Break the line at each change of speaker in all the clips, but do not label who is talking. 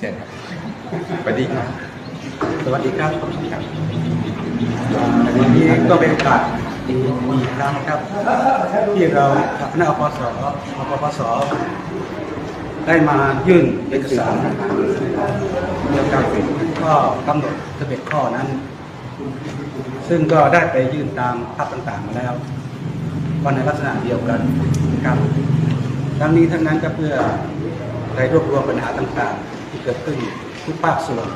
เชิญครับสวัสดีครับ
สวัสดีครับวันนี้ก็เป็นโอกาสดีอีกครั้งครับ ที่เราคณะอปสอปปสได้มายื่นเอกสารเกี่ยวกับข้อกำหนดทะเบียนข้อนั้น ซึ่งก็ได้ไปยื่นตามภาพต่างๆมาแล้วก็ในลักษณะเดียวกันนะครับทั้งนี้ทั้งนั้นก็เพื่อได้รวบรวมปัญหาต่างๆ ที่เกิดขึ้นทุกภาคส่วน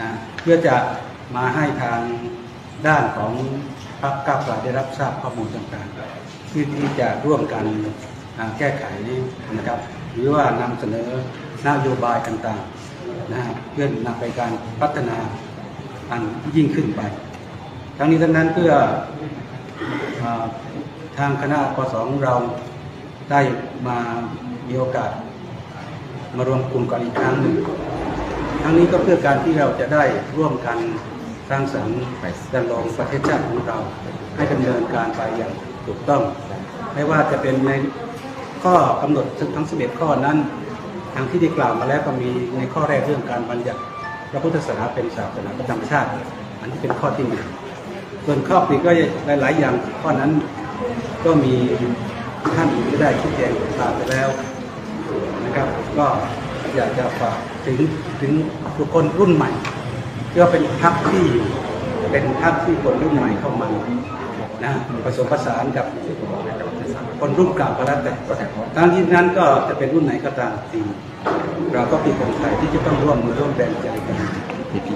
นะเพื่อจะมาให้ทางด้านของพรรคก้าวไกลได้รับทราบข้อมูลต่างๆที่อที่จะร่วมกันอ่าแก้ไขนะครับ หรือว่านำเสนอนโยบายต่างๆนะฮะเพื่อนำไปการพัฒนาอันยิ่งขึ้นไป ทั้งนี้ทั้งนั้นเพื่ออทางคณะกสของเราได้มามีโอกาส มารวมกลุ่มกันอีกครั้งหนึ่งทั้งนี้ก็เพื่อการที่เราจะได้ร่วมกันสร้างสรรค์ดำรงประเทศชาติของเรา ให้ดำเนินการไปอย่างถูกต้อง ไม่ว่าจะเป็นในข้อกำหนดทั้ง 11 ข้อนั้นทางที่ได้กล่าวมาแล้วก็มีในข้อแรกเรื่องการบัญญัติพระพุทธศาสนาเป็นศาสนาประจำชาติ อันนี้เป็นข้อที่หนึ่งส่วนข้อปีก็หลาย ๆ อย่างข้อนั้นก็มีท่านที่ได้ชี้แจงตามไปแล้วนะครับ ก็อยากจะฝากถึงถึงบุคคลรุ่นใหม่ที่ว่าเป็นพักที่เป็นพักที่คนรุ่นใหม่เข้ามานะผสมผสานกับคนรุ่นเก่าก็แล้วแต่ทั้งที่นั้นก็จะเป็นรุ่นไหนก็ตามทีเราก็เป็นคนไทยที่จะต้องร่วมมือร่วมแรงใจกัน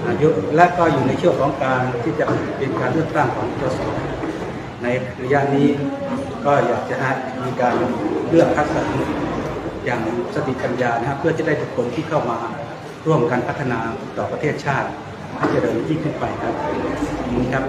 อายุและก็อยู่ในช่วงของการที่จะเป็นการเลือกตั้งของสสในระยะนี้ก็อยากจะให้มีการเลือกคัดสรร อย่างสติปัญญานะครับเพื่อจะได้ทุกคนที่เข้ามาร่วมกันพัฒนาต่อประเทศชาติให้เจริญยิ่งขึ้นไปครับนี่ครับ